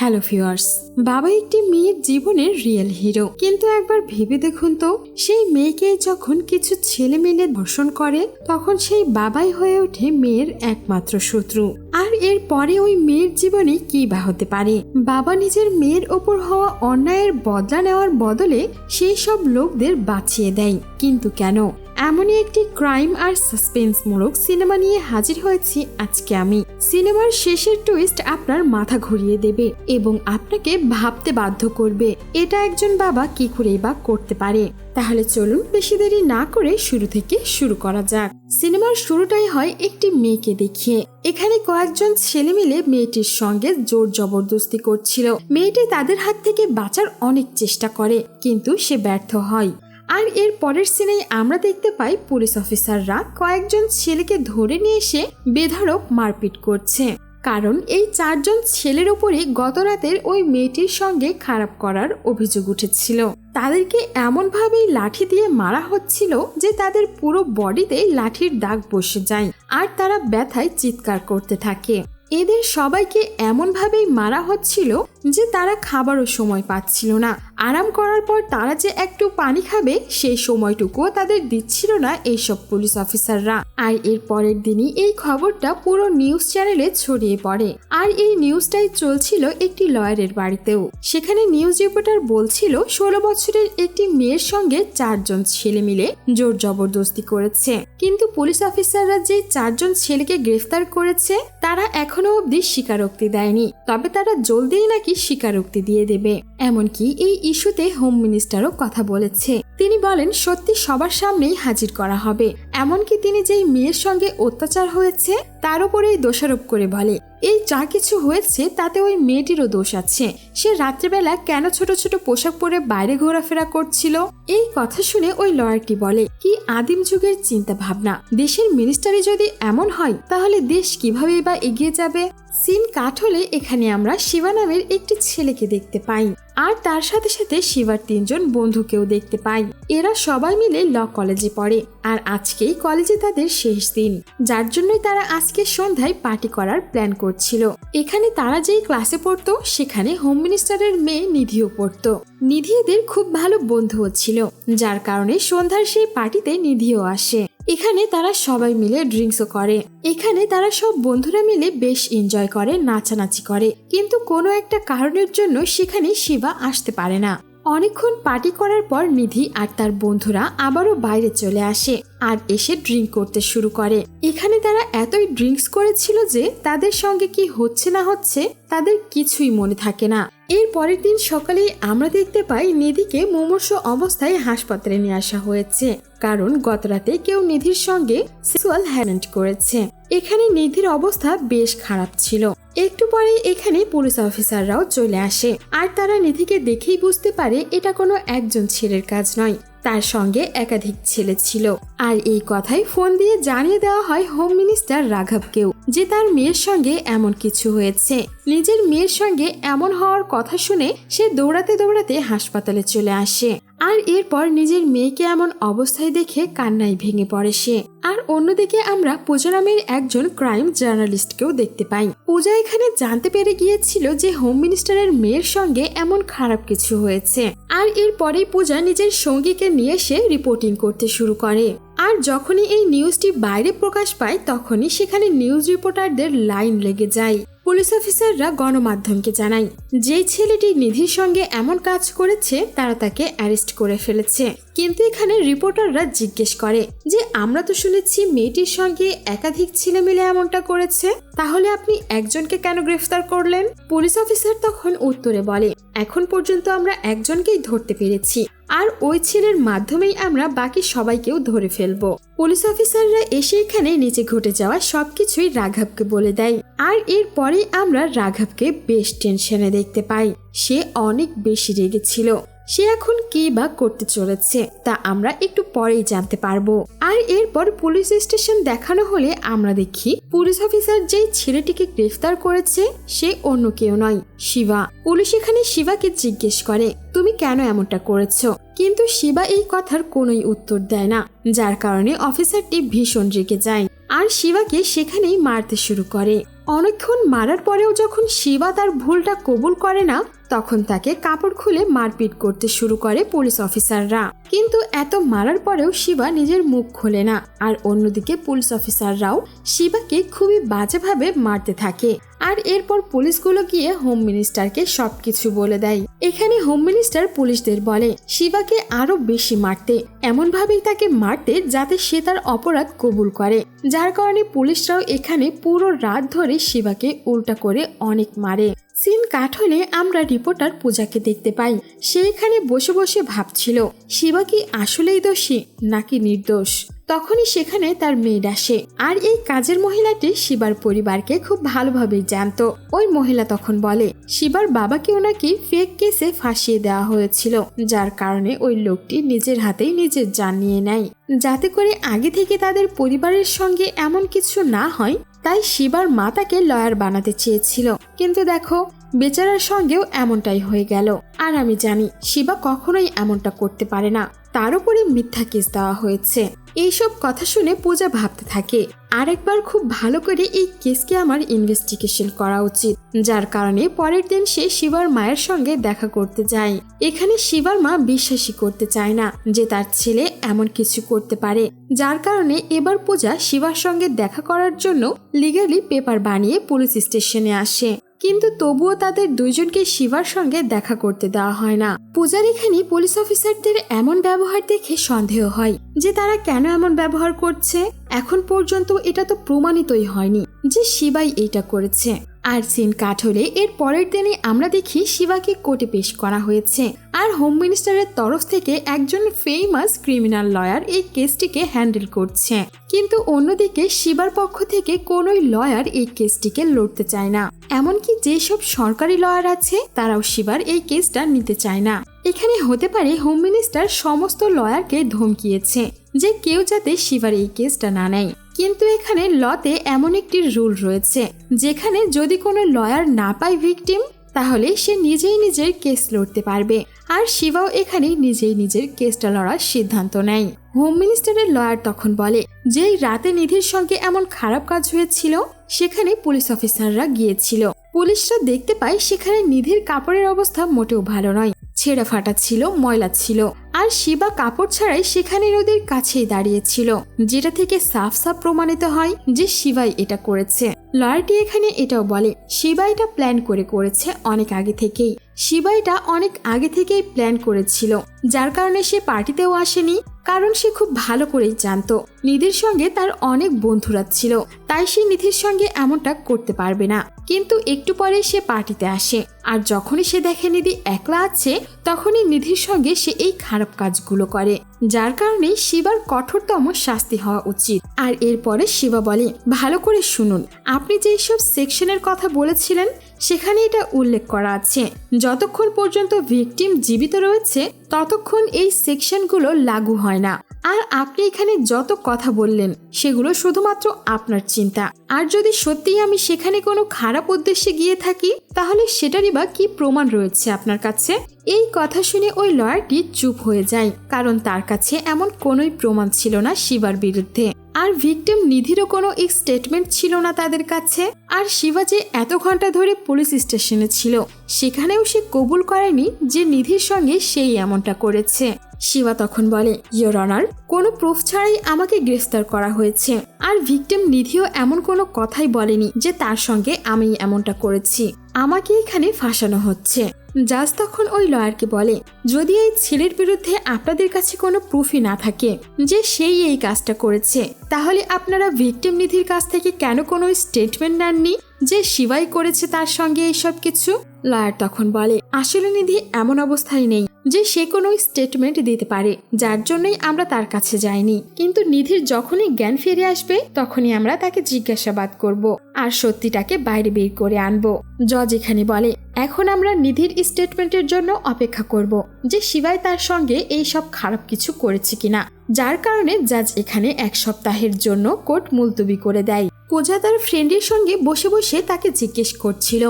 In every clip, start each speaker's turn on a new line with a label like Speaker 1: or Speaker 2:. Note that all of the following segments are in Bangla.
Speaker 1: হ্যালো ভিউয়ার্স, বাবা একটি মেয়ের জীবনের রিয়েল হিরো কিন্তু একবার ভেবে দেখুন তো, সেই মেয়েকে যখন কিছু ছেলে মেলে ধর্ষণ করে, তখন সেই বাবাই হয়ে ওঠে মেয়ের একমাত্র শত্রু। আর এর পরে ওই মেয়ের জীবনে কি বা হতে পারে? বাবা নিজের মেয়ের ওপর হওয়া অন্যায়ের বদলা নেওয়ার বদলে সেই সব লোকদের বাঁচিয়ে দেয়। কিন্তু কেন? এমনই একটি ক্রাইম আর সাসপেন্সমূলক সিনেমা নিয়ে হাজির হয়েছি আজকে আমি। সিনেমার শেষের টুইস্ট আপনার মাথা ঘুরিয়ে দেবে এবং আপনাকে ভাবতে বাধ্য করবে, এটা একজন বাবা কি করেই বা করতে পারে। তাহলে চলুন বেশি দেরি না করে শুরু থেকে শুরু করা যাক। সিনেমার শুরুটাই হয় একটি মেয়েকে দেখিয়ে। এখানে কয়েকজন ছেলে মিলে মেয়েটির সঙ্গে জোর জবরদস্তি করছিল। মেয়েটি তাদের হাত থেকে বাঁচার অনেক চেষ্টা করে, কিন্তু সে ব্যর্থ হয়। আর এর পরের সিনেই আমরা দেখতে পাই পুলিশ অফিসাররা কয়েকজন ছেলেকে ধরে নিয়ে এসে বেধড়ক মারপিট করছে। কারণ এই চারজন ছেলের ওপরে গত রাতের ওই মেয়েটির সঙ্গে খারাপ করার অভিযোগ উঠেছিল। তাদেরকে এমনভাবেই লাঠি দিয়ে মারা হচ্ছিল যে তাদের পুরো বডিতে লাঠির দাগ বসে যায় আর তারা ব্যথায় চিৎকার করতে থাকে। এদের সবাইকে এমনভাবেই মারা হচ্ছিল যে তারা খাবারও সময় পাচ্ছিল না। আরাম করার পর তারা যে একটু পানি খাবে, সেই সময়টুকুও তাদের দিচ্ছিল না এইসব পুলিশ অফিসাররা। আর এর পরের দিনই এই খবরটা পুরো নিউজ চ্যানেলে ছড়িয়ে পড়ে। আর এই নিউজটাই চলছিল একটি লয়ারের বাড়িতেও। সেখানে নিউজ রিপোর্টার বলছিল, ষোলো বছরের একটি মেয়ের সঙ্গে চারজন ছেলে মিলে জোর জবরদস্তি করেছে। কিন্তু পুলিশ অফিসাররা যে চারজন ছেলেকে গ্রেফতার করেছে, তারা এখনও অবধি স্বীকারোক্তি দেয়নি। তবে তারা জলদিই নাকি স্বীকারোক্তি দিয়ে দেবে। এমনকি এই ইস্যুতে হোম মিনিস্টারও কথা বলেছে। তিনি বলেন, সত্যি সবার সামনেই হাজির করা হবে। এমনকি তিনি যেই মেয়ের সঙ্গে অত্যাচার হয়েছে, তার উপরেই দোষারোপ করে বলে। এই যা কিছু হয়েছে, তাতে ওই মেয়েটিরও দোষ আছে। সে রাত্রেবেলা কেন ছোট ছোট পোশাক পরে বাইরে ঘোরাফেরা করছিল? এই কথা শুনে ওই লয়ারটি বলে, কি আদিম যুগের চিন্তা ভাবনা দেশের মিনিস্টারি যদি এমন হয়, তাহলে দেশ কীভাবে বা এগিয়ে যাবে? সিন কাট হলে এখানে আমরা শিবা নামের একটি ছেলেকে দেখতে পাই। আর তার সাথে সাথে শিবার তিনজন বন্ধুকেও দেখতে পাই। এরা সবাই মিলে ল কলেজে পড়ে। আর আজকেই কলেজে তাদের শেষ দিন। যার জন্যই তারা আজকে সন্ধ্যায় পার্টি করার প্ল্যান করছিল। এখানে তারা যেই ক্লাসে পড়তো, সেখানে হোম মিনিস্টারের মেয়ে নিধিও পড়তো। নিধি এদের খুব ভালো বন্ধুও ছিল। যার কারণে সন্ধ্যার সেই পার্টিতে নিধিও আসে। এখানে তারা সবাই মিলে ড্রিঙ্কসও করে। এখানে তারা সব বন্ধুরা মিলে বেশ এনজয় করে, নাচানাচি করে। কিন্তু কোনো একটা কারণের জন্য সেখানে শিবা আসতে পারে না। অনেকক্ষণ পার্টি করার পর নিধি আর তার বন্ধুরা আবারও বাইরে চলে আসে আর এসে ড্রিঙ্ক করতে শুরু করে। এখানে তারা এতই ড্রিঙ্কস করেছিল যে তাদের সঙ্গে কি হচ্ছে না হচ্ছে তাদের কিছুই মনে থাকে না। এর পরের দিন সকালে আমরা দেখতে পাই নিধিকে মুমূর্ষ অবস্থায় হাসপাতালে নিয়ে আসা হয়েছে। কারণ গতরাতে কেউ নিধির সঙ্গে সেক্সুয়াল হ্যারেন্ট করেছে। এখানে নিধির অবস্থা বেশ খারাপ ছিল। একটু পরে এখানে পুলিশ অফিসাররাও চলে আসে। আর তারা নিধিকে দেখেই বুঝতে পারে এটা কোনো একজন ছেলের কাজ নয়। তার সঙ্গে একাধিক ছেলে ছিল। আর এই কথাই ফোন দিয়ে জানিয়ে দেওয়া হয় হোম মিনিস্টার রাঘবকেও যে তার মেয়ের সঙ্গে এমন কিছু হয়েছে। নিজের মেয়ের সঙ্গে এমন হওয়ার কথা শুনে সে দৌড়াতে দৌড়াতে হাসপাতালে চলে আসে। আর এরপর নিজের মেয়েকে এমন অবস্থায় দেখে কান্নায় ভেঙে পড়ে সে। আর অন্যদিকে আমরা পূজা নামের একজন ক্রাইম জার্নালিস্টকেও দেখতে পাই। পূজা এখানে জানতে পেরে গিয়েছিল যে হোম মিনিস্টারের মেয়ের সঙ্গে এমন খারাপ কিছু হয়েছে। আর এরপরেই পূজা নিজের সঙ্গীকে নিয়ে এসে রিপোর্টিং করতে শুরু করে। আর যখনই এই নিউজটি বাইরে প্রকাশ পায়, তখনই সেখানে নিউজ রিপোর্টারদের লাইন লেগে যায়। পুলিশ অফিসাররা গণমাধ্যমকে জানায়, যে ছেলেটি নিধির সঙ্গে এমন কাজ করেছে, তারা তাকে অ্যারেস্ট করে ফেলেছে। কিন্তু এখানে রিপোর্টাররা জিজ্ঞেস করে যে, আমরা তো শুনেছি মেয়েটির সঙ্গে একাধিক ছেলে মিলে এমনটা করেছে, তাহলে আপনি একজনকে কেন গ্রেফতার করলেন? পুলিশ অফিসার তখন উত্তরে বলে, এখন পর্যন্ত আমরা একজনকেই ধরতে পেরেছি, আর ওই ছেলের মাধ্যমেই আমরা বাকি সবাইকেও ধরে ফেলব। পুলিশ অফিসাররা এসে এখানে নিচে ঘটে যাওয়া সবকিছুই রাঘবকে বলে দেয়। আর এরপরেই আমরা রাঘবকে বেশ টেনশনে দেখতে পাই। সে অনেক বেশি রেগেছিল সে এখন কি বা করতে চলেছে তা আমরা একটু পরেই জানতে পারব। আর এরপর পুলিশ স্টেশন দেখানো হলে আমরা দেখি পুলিশ অফিসার যেই ছেলেটিকে গ্রেফতার করেছে, সে অন্য কেউ নয়, শিবা। পুলিশ এখানে শিবাকে জিজ্ঞেস করে, তুমি কেন এমনটা করেছ? কিন্তু শিবা এই কথার কোনোই উত্তর দেয় না, যার কারণে অফিসারটি ভীষণ রেগে যায়। আর শিবাকে সেখানেই মারতে শুরু করে। অনেকক্ষণ মারার পরেও যখন শিবা তার ভুলটা কবুল করে না তখন তাকে কাপড় খুলে মারপিট করতে শুরু করে পুলিশ অফিসাররা। কিন্তু এত মারার পরেও শিবা নিজের মুখ খোলে না। আর অন্যদিকে পুলিশ অফিসাররাও শিবাকে খুবই বাজেভাবে মারতে থাকে। আর এরপর পুলিশগুলো গিয়ে হোম মিনিস্টারকে সবকিছু বলে দেয়। এখানে হোম মিনিস্টার পুলিশদের বলে, শিবাকে আরও বেশি মারতে। এমনভাবেই তাকে মারতে যাতে সে তার অপরাধ কবুল করে। যার কারণে পুলিশরাও এখানে পুরো রাত ধরে শিবাকে উল্টা করে অনেক মারে। সিন কাট হলে আমরা রিপোর্টার পূজাকে দেখতে পাই। সে এখানে বসে বসে ভাবছিল, শিবা কি আসলেই দোষী নাকি নির্দোষ? তখনই সেখানে তার মেয়েড আসে। আর এই কাজের মহিলাটি শিবার পরিবারকে খুব ভালোভাবেই জানতো। ওই মহিলা তখন বলে, শিবার বাবাকে ওনাকে ফেক কেসে ফাঁসিয়ে দেওয়া হয়েছিল, যার কারণে ওই লোকটি নিজের হাতেই নিজের জান নিয়ে নেয়। যাতে করে আগে থেকে তাদের পরিবারের সঙ্গে এমন কিছু না হয় তাই শিবার মা তাকে লয়ার বানাতে চেয়েছিল। কিন্তু দেখো বেচারার সঙ্গেও এমনটাই হয়ে গেল। আর আমি জানি, শিবা কখনোই এমনটা করতে পারে না। তার উপরে মিথ্যা কেস দেওয়া হয়েছে। এইসব কথা শুনে পূজা ভাবতে থাকে, আরেকবার খুব ভালো করে এই কেসকে আমার ইনভেস্টিগেশন করা উচিত। যার কারণে পরের দিন সে শিবার মায়ের সঙ্গে দেখা করতে যায়। এখানে শিবার মা বিশ্বাসই করতে চায় না যে তার ছেলে এমন কিছু করতে পারে। যার কারণে এবার পূজা শিবার সঙ্গে দেখা করার জন্য লিগালি পেপার বানিয়ে পুলিশ স্টেশনে আসে। কিন্তু তবুও তাদের দুইজনকে শিবার সঙ্গে দেখা করতে দেওয়া হয় না। পূজার এখানে পুলিশ অফিসারদের এমন ব্যবহার দেখে সন্দেহ হয় যে তারা কেন এমন ব্যবহার করছে। এখন পর্যন্ত এটা তো প্রমাণিতই হয়নি যে শিবাই এইটা করেছে। আর সিন কাট হলে এর পরের দিনে আমরা দেখি শিবাকে কোর্টে পেশ করা হয়েছে। আর হোম মিনিস্টারের তরফ থেকে একজন ফেমাস ক্রিমিনাল লয়ার এই কেসটিকে হ্যান্ডেল করছে। কিন্তু অন্যদিকে শিবার পক্ষ থেকে কোনোই লয়ার এই কেসটিকে লড়তে চায় না। এমনকি যেসব সরকারি লয়ার আছে, তারাও শিবার এই কেসটা নিতে চায় না। এখানে হতে পারে হোম মিনিস্টার সমস্ত লয়ারকে ধমকিয়েছে যে কেউ যাতে শিবার এই কেসটা না নেয়। কিন্তু এখানে লতে এমন একটি রুল রয়েছে, যেখানে যদি কোনো লয়ার না পায় ভিকটিম, তাহলে সে নিজেই নিজের কেস লড়তে পারবে। আর শিবাও এখানে নিজেই নিজের কেসটা লড়ার সিদ্ধান্ত নেয়। হোম মিনিস্টারের লয়ার তখন বলে, যেই রাতে নিধির সঙ্গে এমন খারাপ কাজ হয়েছিল, সেখানে পুলিশ অফিসাররা গিয়েছিল। পুলিশরা দেখতে পায় সেখানে নিধির কাপড়ের অবস্থা মোটেও ভালো নয়। ছেঁড়া ফাটা ছিল, ময়লা ছিল। আর শিবা কাপড় ছাড়াই সেখানে নদীর কাছেই দাঁড়িয়েছিল, যেটা থেকে সাফ সাফ প্রমাণিত হয় যে শিবাই এটা করেছে। লয়ারটি এখানে এটাও বলে, শিবা এটা প্ল্যান করে করেছে অনেক আগে থেকেই। শিবা এটা অনেক আগে থেকেই প্ল্যান করেছিল। যার কারণে সে পার্টিতেও আসেনি, কারণ সে খুব ভালো করেই জানতো। নিধির সঙ্গে তার অনেক বন্ধুরা ছিল, তাই সে নিধির সঙ্গে এমনটা করতে পারবে না। কিন্তু একটু পরে সে পার্টিতে আসে, আর যখনই সে দেখে নিধি একলা আছে, তখনই নিধির সঙ্গে সে এই খারাপ কাজগুলো করে। যার কারণে শিবার কঠোরতম শাস্তি হওয়া উচিত। আর এরপরে শিবা বলে, ভালো করে শুনুন, আপনি যে সব সেকশনের কথা বলেছিলেন সেখানে এটা উল্লেখ করা আছে। যতক্ষণ পর্যন্ত ভিকটিম জীবিত রয়েছে, ততক্ষণ এই সেকশনগুলো লাগু হয় না। আর আপনি এখানে যত কথা বললেন, সেগুলো শুধুমাত্র আপনার চিন্তা। আর যদি সত্যিই আমি সেখানে কোনো খারাপ উদ্দেশ্যে গিয়ে থাকি, তাহলে সেটারই বা কি প্রমাণ রয়েছে আপনার কাছে? এই কথা শুনে ওই লয়ারটি চুপ হয়ে যায়, কারণ তার কাছে এমন কোনোই প্রমাণ ছিল না শিবার বিরুদ্ধে। আর ভিকটিম নিধিরও কোনো এক স্টেটমেন্ট ছিল না তাদের কাছে। আর শিবা যে এত ঘণ্টা ধরে পুলিশ স্টেশনে ছিল, সেখানেও সে কবুল করেনি যে নিধির সঙ্গে সেই এমনটা করেছে। শিবা তখন বলে ইয়োর অনার কোনো প্রুফ ছাড়াই আমাকে গ্রেফতার করা হয়েছে। আর ভিকটিম নিধিও এমন কোনো কথাই বলেনি যে তার সঙ্গে আমি এমনটা করেছি। আমাকে এখানে ফাঁসানো হচ্ছে। জাজ তখন ওই লয়ারকে বলে, যদি এই ছেলের বিরুদ্ধে আপনাদের কাছে কোনো প্রুফই না থাকে যে সেই এই কাজটা করেছে, তাহলে আপনারা ভিকটিম নিধির কাছ থেকে কেন কোনো স্টেটমেন্ট নেননি যে শিবাই করেছে তার সঙ্গে এইসব কিছু? লয়ার তখন বলে, আসলে নিধি এমন অবস্থায় নেই যে সে কোনো স্টেটমেন্ট দিতে পারে, যার জন্যই আমরা তার কাছে যাইনি। কিন্তু নিধির যখনই জ্ঞান ফিরে আসবে, তখনই আমরা তাকে জিজ্ঞাসাবাদ করব আর সত্যিটাকে বাইরে বের করে আনব। জজ এখানে বলে এখন আমরা নিধির স্টেটমেন্টের জন্য অপেক্ষা করব যে শিবাই তার সঙ্গে এই সব খারাপ কিছু করেছে কিনা, যার কারণে জাজ এখানে এক সপ্তাহের জন্য কোর্ট মুলতবি করে দেয়। পূজা তার ফ্রেন্ডের সঙ্গে বসে বসে তাকে জিজ্ঞেস করছিল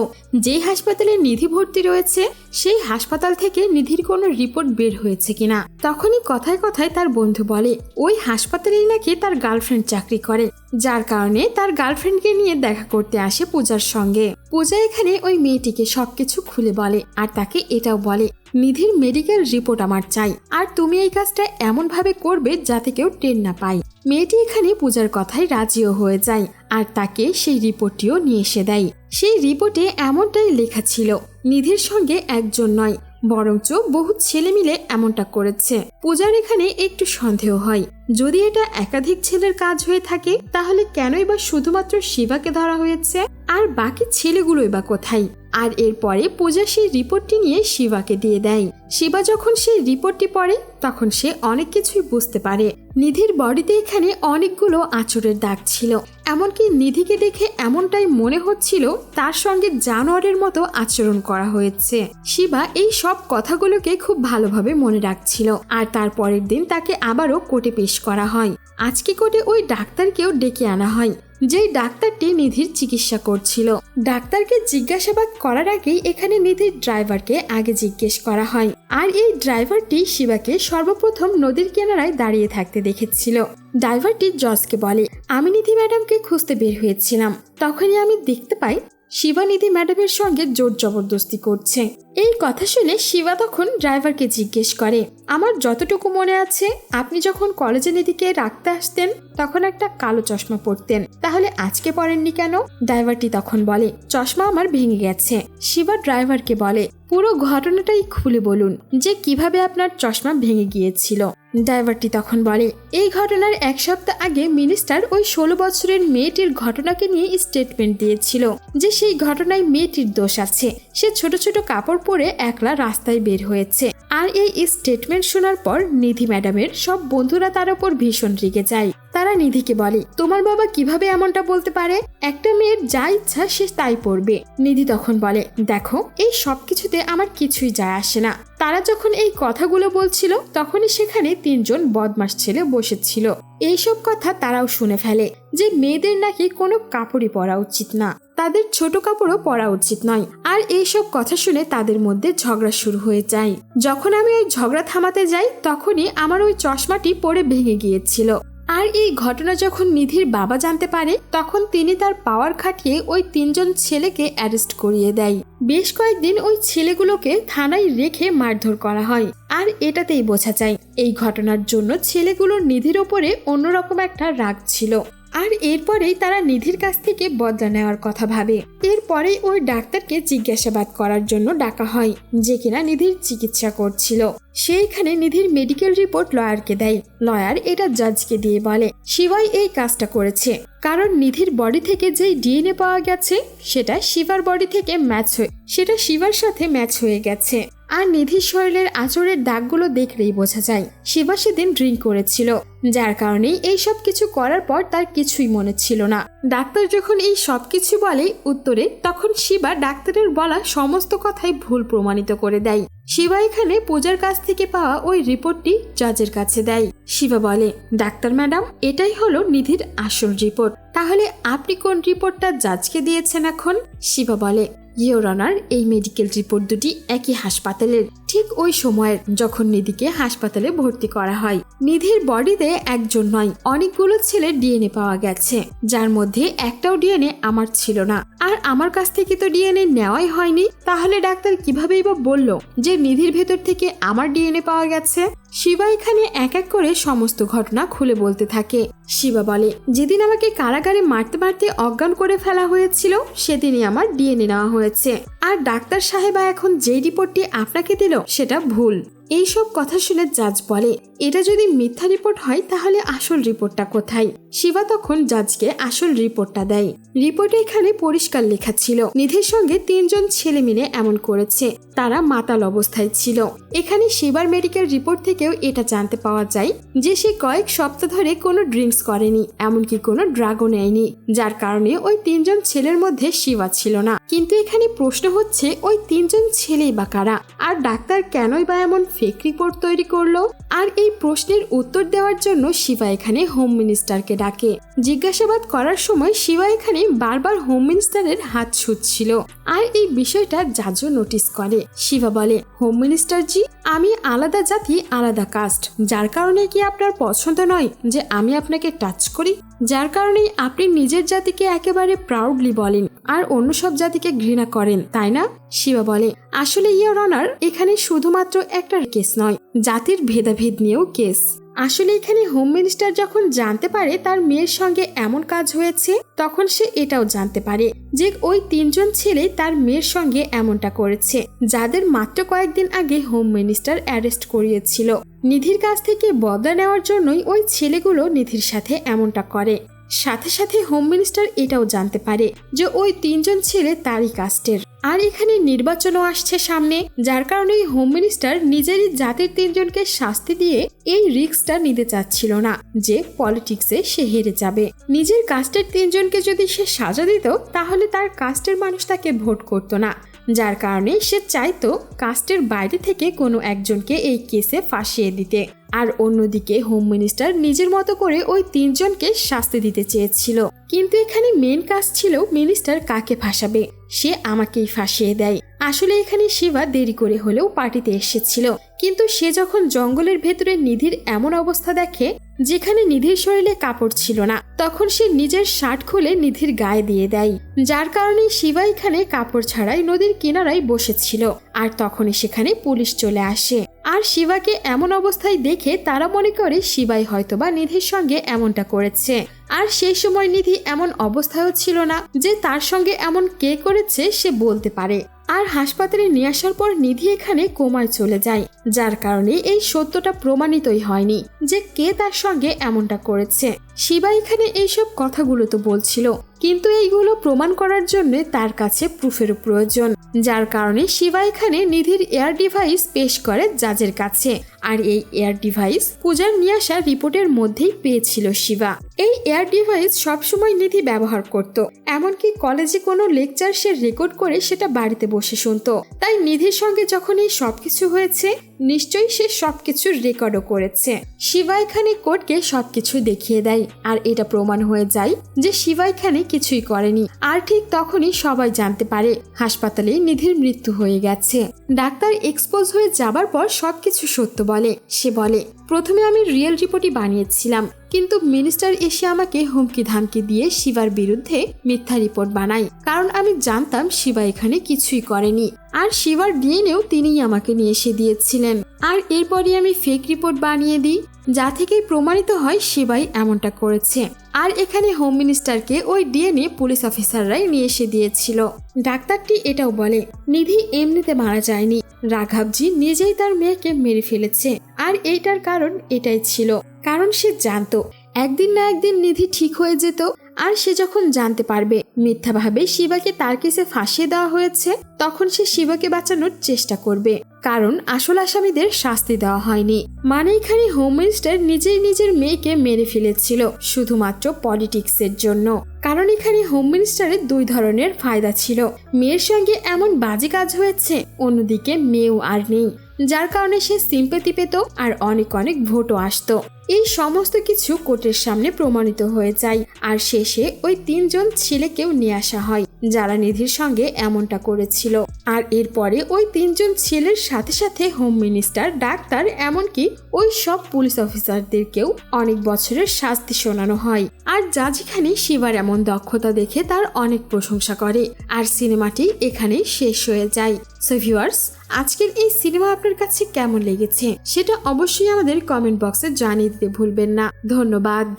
Speaker 1: যেই হাসপাতালে নিধি ভর্তি রয়েছে, সেই হাসপাতাল থেকে নিধির কোনো রিপোর্ট বের হয়েছে কিনা? তখনই কথায় কথায় তার বন্ধু বলে, ওই হাসপাতালেই নাকি তার গার্লফ্রেন্ড চাকরি করে, যার কারণে তার গার্লফ্রেন্ডকে নিয়ে দেখা করতে আসে পূজার সঙ্গে। পূজা এখানে ওই মেয়েটিকে সবকিছু খুলে বলে আর তাকে এটাও বলে, নিধির মেডিকেল রিপোর্ট আমার চাই, আর তুমি এই কাজটা এমন ভাবে করবে যাতে কেউ টের না পায়। মেয়েটি এখানে পূজার কথায় রাজিও হয়ে যায় আর তাকে সেই রিপোর্টটিও নিয়ে এসে দেয়। সেই রিপোর্টে এমনটাই লেখা ছিল, নিধির সঙ্গে একজন নয়, বরঞ্চ বহু ছেলে মিলে এমনটা করেছে। পূজার এখানে একটু সন্দেহ হয়, যদি এটা একাধিক ছেলের কাজ হয়ে থাকে, তাহলে কেনই বা শুধুমাত্র শিবাকে ধরা হয়েছে? আর বাকি ছেলেগুলোই বা কোথায়? আর এরপরে পূজা সেই রিপোর্টটি নিয়ে শিবাকে দিয়ে দেয়। শিবা যখন সেই রিপোর্টটি পড়ে, তখন সে অনেক কিছুই বুঝতে পারে। নিধির বডিতে এখানে অনেকগুলো আঁচড়ের দাগ ছিল। এমনকি নিধিকে দেখে এমনটাই মনে হচ্ছিল তার সঙ্গে জানোয়ারের মতো আচরণ করা হয়েছে। শিবা এই সব কথাগুলোকে খুব ভালোভাবে মনে রাখছিল। আর তার পরের দিন তাকে আবারও কোর্টে পেশ করা হয়। আজকে কোর্টে ওই ডাক্তারকেও ডেকে আনা হয়। যেই ডাক্তারটি নিধির চিকিৎসা করছিল। ডাক্তারকে জিজ্ঞাসাবাদ করার আগেই এখানে নিধির ড্রাইভারকে আগে জিজ্ঞেস করা হয়। আর এই ড্রাইভারটি শিবাকে সর্বপ্রথম নদীর কেনারায় দাঁড়িয়ে থাকতে দেখেছিল। ড্রাইভারটি জজকে বলে, আমি নিধি ম্যাডামকে খুঁজতে বের হয়েছিলাম। তখনই আমি দেখতে পাই শিবানিধি ম্যাডামের সঙ্গে জোর জবরদস্তি করছে। এই কথা শুনে শিবা তখন ড্রাইভারকে জিজ্ঞেস করে, আমার যতটুকু মনে আছে, আপনি যখন কলেজে নিধিকে রাখতে আসতেন, তখন একটা কালো চশমা পরতেন। তাহলে আজকে পরেননি কেন? ড্রাইভারটি তখন বলে, চশমা আমার ভেঙে গেছে। শিবা ড্রাইভারকে বলে, পুরো ঘটনাটাই খুলে বলুন যে কীভাবে আপনার চশমা ভেঙে গিয়েছিল। ড্রাইভারটি তখন বলে, এই ঘটনার এক সপ্তাহ আগে মিনিস্টার ওই ষোলো বছরের মেয়েটির ঘটনাকে নিয়ে স্টেটমেন্ট দিয়েছিল যে সেই ঘটনায় মেয়েটির দোষ আছে। সে ছোট ছোট কাপড় পরে একলা রাস্তায় বের হয়েছে। আর এই স্টেটমেন্ট শোনার পর নিধি ম্যাডামের সব বন্ধুরা তার উপর ভীষণ রেগে যায়। তারা নিধিকে বলে, তোমার বাবা কীভাবে এমনটা বলতে পারে? একটা মেয়ের যা ইচ্ছা সে তাই পড়বে। নিধি তখন বলে, দেখো, এই সব কিছুতে আমার কিছুই যায় আসে না। তারা যখন এই কথাগুলো বলছিল, তখনই সেখানে তিনজন বদমাস ছেলে বসেছিল। এইসব কথা তারাও শুনে ফেলে যে মেয়েদের নাকি কোনো কাপড়ই পরা উচিত না। তাদের ছোট কাপড়ও পরা উচিত নয়। আর এইসব কথা শুনে তাদের মধ্যে ঝগড়া শুরু হয়ে যায়। যখন আমি ওই ঝগড়া থামাতে যাই, তখনই আমার ওই চশমাটি পরে ভেঙে গিয়েছিল। আর এই ঘটনা যখন নিধির বাবা জানতে পারে, তখন তিনি তার পাওয়ার খাটিয়ে ওই তিনজন ছেলেকে অ্যারেস্ট করিয়ে দেয়। বেশ কয়েকদিন ওই ছেলেগুলোকে থানায় রেখে মারধর করা হয়। আর এটাতেই বোঝা যায়, এই ঘটনার জন্য ছেলেগুলোর নিধির ওপরে অন্যরকম একটা রাগ ছিল। আর এরপরেই তারা নিধির কাছ থেকে বদলা নেওয়ার কথা ভাবে। এরপরেই ওই ডাক্তারকে জিজ্ঞাসাবাদ করার জন্য ডাকা হয়, যে কিনা নিধির চিকিৎসা করছিল। সেইখানে নিধির মেডিকেল রিপোর্ট লয়ারকে দেয়। লয়ার এটা জাজকে দিয়ে বলে, শিবাই এই কাজটা করেছে। কারণ নিধির বডি থেকে যেই ডিএনএ পাওয়া গেছে, সেটা শিবার বডি থেকে ম্যাচ হয়ে, সেটা শিবার সাথে ম্যাচ হয়ে গেছে। আর নিধির শরীরের আচরের দাগগুলো দেখলেই বোঝা যায়। শিবা সেদিন ড্রিঙ্ক করেছিল, যার কারণেই এই সব কিছু করার পর তার কিছুই মনে ছিল না। ডাক্তার যখন এই সব কিছু বলে উত্তরে, তখন শিবা ডাক্তারের বলা সমস্ত কথাই ভুল প্রমাণিত করে দেয়। শিবা এখানে পূজার কাছ থেকে পাওয়া ওই রিপোর্টটি জাজের কাছে দেয়। শিবা বলে, ডাক্তার ম্যাডাম, এটাই হলো নিধির আসল রিপোর্ট। তাহলে আপনি কোন রিপোর্টটা জাজকে দিয়েছেন এখন? শিবা বলে ইয়োর অনার এই মেডিকেল রিপোর্ট দুটি একই হাসপাতালের। ঠিক ওই সময়ের যখন নিধিকে হাসপাতালে ভর্তি করা হয়। নিধির বডিতে একজন নয়, অনেকগুলো ছেলে ডিএনএ পাওয়া গেছে, যার মধ্যে একটাও ডিএনএ আমার ছিল না। আর আমার কাছ থেকে তো ডিএনএ নেওয়াই হয়নি। তাহলে ডাক্তার কিভাবেই বা বলল যে নিধির ভেতর থেকে আমার ডিএনএ পাওয়া গেছে? শিবা এখানে এক এক করে সমস্ত ঘটনা খুলে বলতে থাকে। শিবা বলে, যেদিন আমাকে কারাগারে মারতে মারতে অজ্ঞান করে ফেলা হয়েছিল, সেদিনই আমার ডিএনএ নেওয়া হয়েছে। আর ডাক্তার সাহেবা এখন যে রিপোর্টটি আপনাকে দিল সেটা ভুল। এইসব কথা শুনে জাজ বলে, এটা যদি মিথ্যা রিপোর্ট হয়, তাহলে আসল রিপোর্টটা কোথায়? শিবা তখন জাজকে আসল রিপোর্টটা দেয়। রিপোর্টে এখানে পরিষ্কার লেখা ছিল, নিধির সঙ্গে তিনজন ছেলে মিলে এমন করেছে। তারা মাতাল অবস্থায় ছিল। এখানে শিবার মেডিকেল রিপোর্ট থেকেও এটা জানতে পাওয়া যায় যে সে কয়েক সপ্তাহ ধরে কোনো ড্রিঙ্কস করেনি, এমনকি কোনো ড্রাগও নেয়নি, যার কারণে ওই তিনজন ছেলের মধ্যে শিবা ছিল না। কিন্তু এখানে প্রশ্ন হচ্ছে, ওই তিনজন ছেলেই বা কারা? আর ডাক্তার কেনই বা এমন ফেক রিপোর্ট তৈরি করল। আর এই প্রশ্নের উত্তর দেওয়ার জন্য শিবা এখানে হোম মিনিস্টারকে ডাকে। জিজ্ঞাসাবাদ করার সময় শিবা এখানে বারবার হোম মিনিস্টারের হাত ছুটছিল আর এই বিষয়টা জাজও নোটিস করে। শিবা বলে হোম মিনিস্টার জি, আমি আলাদা জাতি, আলাদা কাস্ট যার কারণে কি আপনার পছন্দ নয় যে আমি আপনাকে টাচ করি? যার কারণেই আপনি নিজের জাতিকে একেবারে প্রাউডলি বলেন আর অন্য সব জাতিকে ঘৃণা করেন, তাই না? শিবা বলে, আসলে ইয়োর অনার এখানে শুধুমাত্র একটা কেস নয়, জাতির ভেদাভেদ নিয়েও কেস আসলে এখানে হোম মিনিস্টার যখন জানতে পারে তার মেয়ের সঙ্গে এমন কাজ হয়েছে, তখন সে এটাও জানতে পারে যে ওই তিনজন ছেলে তার মেয়ের সঙ্গে এমনটা করেছে, যাদের মাত্র কয়েকদিন আগে হোম মিনিস্টার অ্যারেস্ট করিয়েছিল। নিধির কাছ থেকে বদলা নেওয়ার জন্যই ওই ছেলেগুলো নিধির সাথে এমনটা করে। সাথে সাথে হোম মিনিস্টার এটাও জানতে পারে যে ওই তিনজন ছেলে তারই কাস্টের। আর এখানে নির্বাচনও আসছে সামনে, যার কারণে হোম মিনিস্টার নিজেরই জাতির তিনজনকে শাস্তি দিয়ে এই রিস্কটা নিতে চাচ্ছিল না, যে পলিটিক্সে সে হেরে যাবে। নিজের কাস্টের তিনজনকে যদি সে সাজা দিত, তাহলে তার কাস্টের মানুষ তাকে ভোট করতো না। যার কারণে সে চাইতো কাস্টের বাইরে থেকে কোনো একজনকে এই কেসে ফাঁসিয়ে দিতে। আর অন্যদিকে হোম মিনিস্টার নিজের মতো করে ওই তিনজনকে শাস্তি দিতে চেয়েছিল। কিন্তু এখানে মেন কাজ ছিল মিনিস্টার কাকে ফাঁসাবে? সে আমাকেই ফাঁসিয়ে দেয়। আসলে এখানে শিবা দেরি করে হলেও পার্টিতে এসেছিল। কিন্তু সে যখন জঙ্গলের ভেতরে নিধির এমন অবস্থা দেখে যেখানে নিধির শরীরে কাপড় ছিল না, তখন সে নিজের শার্ট খুলে নিধির গায়ে দিয়ে দেয়। যার কারণে শিবা এখানে কাপড় ছাড়াই নদীর কিনারায় বসেছিল, আর তখনই সেখানে পুলিশ চলে আসে। আর শিবাকে এমন অবস্থায় দেখে তারা মনে করে শিবাই হয়তোবা নিধির সঙ্গে এমনটা করেছে। আর সেই সময় নিধি এমন অবস্থায়ও ছিল না যে তার সঙ্গে এমন কে করেছে সে বলতে পারে। আর হাসপাতালে নিয়ে আসার পর নিধি এখানে কোমায় চলে যায়, যার কারণে এই সত্যটা প্রমাণিতই হয়নি যে কে তার সঙ্গে এমনটা করেছে। শিবা এখানে এইসব কথাগুলো তো বলছিল, কিন্তু এইগুলো প্রমাণ করার জন্য তার কাছে প্রুফেরও প্রয়োজন, যার কারণে শিবা এখানে নিধির এয়ার ডিভাইস পেশ করে জাজের কাছে, আর এই এয়ার ডিভাইস পূজার নিয়ে আসা রিপোর্টের মধ্যেই পেয়েছিল শিবা। এই এয়ার ডিভাইস সবসময় নিধি ব্যবহার করত, এমনকি কলেজে কোনো লেকচার সে রেকর্ড করে সেটা বাড়িতে বসে শুনতো। তাই নিধির সঙ্গে যখন এই সবকিছু হয়েছে, নিশ্চয়ই সে সবকিছু রেকর্ডও করেছে। শিবা এখানে কোর্টকে সবকিছু দেখিয়ে দেয়। আর এটা প্রমাণ হয়ে যায় যে শিবা এখানে কিছুই করেনি। আর ঠিক তখনই সবাই জানতে পারে হাসপাতালে নিধির মৃত্যু হয়ে গেছে। ডাক্তার এক্সপোজ হয়ে যাবার পর সবকিছু সত্য বলে। সে বলে, প্রথমে আমি রিয়েল রিপোর্টই বানিয়েছিলাম। কিন্তু মিনিস্টার এসে আমাকে হুমকি ধামকি দিয়ে শিবার বিরুদ্ধে মিথ্যা রিপোর্ট বানাই কারণ আমি জানতাম শিবা এখানে কিছুই করেনি। আর শিবার ডিএনএও তিনিই আমাকে নিয়ে এসে দিয়েছিলেন। আর এরপরই আমি ফেক রিপোর্ট বানিয়ে দিই, যা থেকে প্রমাণিত হয় শিবাই এমনটা করেছে। আর এখানে হোম মিনিস্টারকে ওই ডিএনএ পুলিশ অফিসাররাই নিয়ে এসে দিয়েছিল। ডাক্তারটি এটাও বলে, নিধি এমনিতে মারা যায়নি। রাঘাবজি নিজেই তার মেয়েকে মেরে ফেলেছে। আর এইটার কারণ এটাই ছিল। কারণ সে জানতো, একদিন না একদিন নিধি ঠিক হয়ে যেত। আর সে যখন জানতে পারবে, মিথ্যাভাবে শিবাকে তার কেসে ফাঁসিয়ে দেওয়া হয়েছে তখন সে শিবাকে বাঁচানোর চেষ্টা করবে। কারণ আসল আসামিদের শাস্তি দেওয়া হয়নি। মানে এখানে হোম মিনিস্টার নিজেই নিজের মেয়েকে মেরে ফেলেছিল, শুধুমাত্র পলিটিক্সের জন্য। কারণ এখানে হোম মিনিস্টারের দুই ধরনের ফায়দা ছিল। মেয়ের সঙ্গে এমন বাজে কাজ হয়েছে, অন্যদিকে মেয়েও আর নেই। যার কারণে সে সিম্পেতি পেত আর অনেক অনেক ভোটও আসতো। এই সমস্ত কিছু কোর্টের সামনে প্রমাণিত হয়ে যায়, আর শেষে ওই তিনজন ছেলেকেও নিয়ে আসা হয়, যারা নিধির সঙ্গে এমনটা করেছিল। আর এরপরে ওই তিনজন ছেলের সাথে সাথে হোম মিনিস্টার ডাক্তার, এমনকি ওই সব পুলিশ অফিসারদেরকেও অনেক বছরের শাস্তি শোনানো হয়। আর যা যেখানে শিবার এমন দক্ষতা দেখে তার অনেক প্রশংসা করে। আর সিনেমাটি এখানে শেষ হয়ে যায়। সো ভিউয়ার্স আজকের এই সিনেমা আপনার কাছে কেমন লেগেছে? সেটা অবশ্যই আমাদের কমেন্ট বক্সে জানিয়ে দিতে ভুলবেন না। ধন্যবাদ।